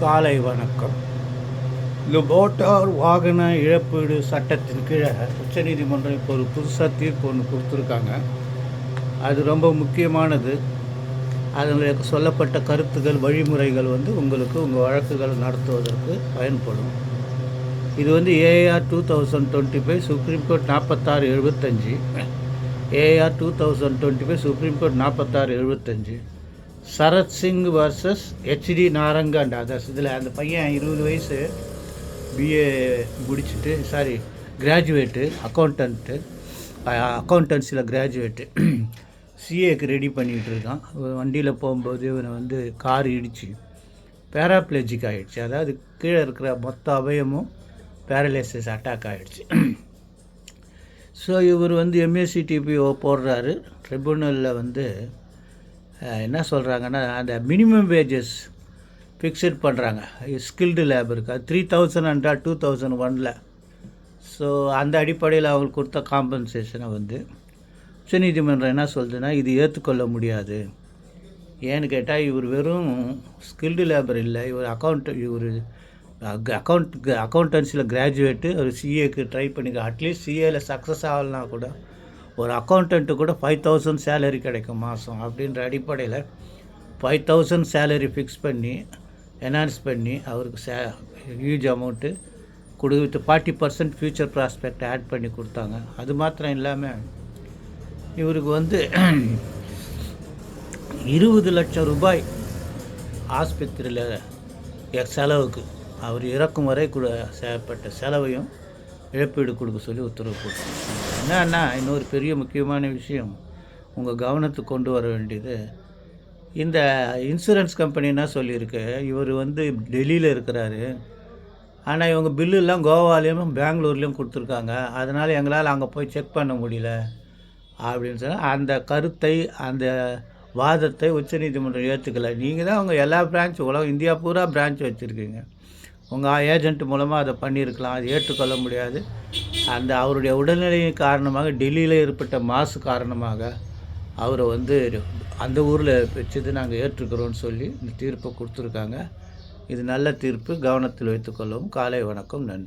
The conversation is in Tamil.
காலை வணக்கம். இந்த வாகன இழப்பீடு சட்டத்தின் கீழே உச்சநீதிமன்றம் இப்போ ஒரு புதுசாக தீர்ப்பு ஒன்று கொடுத்துருக்காங்க. அது ரொம்ப முக்கியமானது. அதனுடைய சொல்லப்பட்ட கருத்துக்கள் வழிமுறைகள் வந்து உங்களுக்கு உங்கள் வழக்குகள் நடத்துவதற்கு பயன்படும். இது வந்து AR two thousand twenty five Supreme Court நாற்பத்தாறு எழுபத்தஞ்சி AR two thousand twenty five Supreme Court நாற்பத்தாறு எழுபத்தஞ்சு சரத் சிங் வர்சஸ் ஹெச்டி நாரங்கண்ட். அதர்ஸ் இதில் அந்த பையன் இருபது வயசு பிஏ முடிச்சுட்டு சாரி கிராஜுவேட்டு அக்கௌண்டன்ட்டு அக்கௌண்டன்சியில் கிராஜுவேட்டு சிஏக்கு ரெடி பண்ணிகிட்டு இருக்கான். வண்டியில் போகும்போது இவனை வந்து கார் இடிச்சு பேராப்ளேஜிக் ஆகிடுச்சு அதாவது கீழே இருக்கிற மொத்த அவயமும் பேரலைசிஸ் அட்டாக் ஆகிடுச்சு ஸோ இவர் வந்து எம்எஸ்சி டிபி போடுறாரு. ட்ரிபுனலில் வந்து என்ன சொல்கிறாங்கன்னா அந்த மினிமம் வேஜஸ் ஃபிக்ஸட் பண்ணுறாங்க ஸ்கில்டு லேபருக்கு அது த்ரீ தௌசண்ட் அண்டா டூ தௌசண்ட் ஒனில் ஸோ அந்த அடிப்படையில் அவங்களுக்கு கொடுத்த காம்பன்சேஷனை வந்து உச்சநீதிமன்றம் என்ன சொல்லுதுன்னா இது ஏற்றுக்கொள்ள முடியாது. ஏன்னு கேட்டால் இவர் வெறும் ஸ்கில்டு லேபர் இல்லை. இவர் அக்கௌண்ட் இவர் அக்கௌண்ட் அக்கௌண்டன்சியில் கிராஜுவேட்டு ஒரு சிஏக்கு ட்ரை பண்ணிக்க அட்லீஸ்ட் சிஏல சக்ஸஸ் ஆகலனா கூட ஒரு அக்கௌண்ட்டு கூட ஃபைவ் தௌசண்ட் சேலரி கிடைக்கும் மாதம் அப்படின்ற அடிப்படையில் ஃபைவ் தௌசண்ட் சேலரி ஃபிக்ஸ் பண்ணி என்ஹான்ஸ் பண்ணி அவருக்கு சே ஹியூஜ் அமௌண்ட்டு கொடுத்து forty percent future prospect add பண்ணி கொடுத்தாங்க. அது மாத்திரம் இல்லாமல் இவருக்கு வந்து இருபது லட்சம் ரூபாய் ஆஸ்பத்திரியில் செலவுக்கு அவர் இறக்கும் வரை கூட செய்யப்பட்ட செலவையும் இழப்பீடு கொடுக்க சொல்லி உத்தரவு போட்டாங்க என்னன்னா இன்னொரு பெரிய முக்கியமான விஷயம். உங்கள் கவனத்துக்கு கொண்டு வர வேண்டியது இந்த இன்சூரன்ஸ் கம்பெனின்னா சொல்லியிருக்கு? இவர் வந்து டெல்லியில் இருக்கிறாரு. ஆனால் இவங்க பில்லுலாம் கோவாலேயும் பெங்களூர்லேயும் கொடுத்துருக்காங்க. அதனால் எங்களால் அங்கே போய் செக் பண்ண முடியல. அப்படின்னு சொன்னால் அந்த கருத்தை அந்த வாதத்தை உச்சநீதிமன்றம் ஏற்றுக்கலை நீங்கள் தான் உங்கள் எல்லா பிரான்ச் உலகம் இந்தியா பூரா பிரான்ச் வச்சுருக்கீங்க. உங்கள் ஏஜென்ட் மூலமாக அதை பண்ணியிருக்கலாம். அது ஏற்றுக்கொள்ள முடியாது. அந்த அவருடைய உடல்நிலையின் காரணமாக டெல்லியில் ஏற்பட்ட மாசு காரணமாக அவரை வந்து அந்த ஊரில் வச்சது நாங்கள் ஏற்றுக்கிறோன்னு சொல்லி இந்த தீர்ப்பை கொடுத்துருக்காங்க. இது நல்ல தீர்ப்பு. கவனத்தில் வைத்துக்கொள்ளவும் காலை வணக்கம். நன்றி.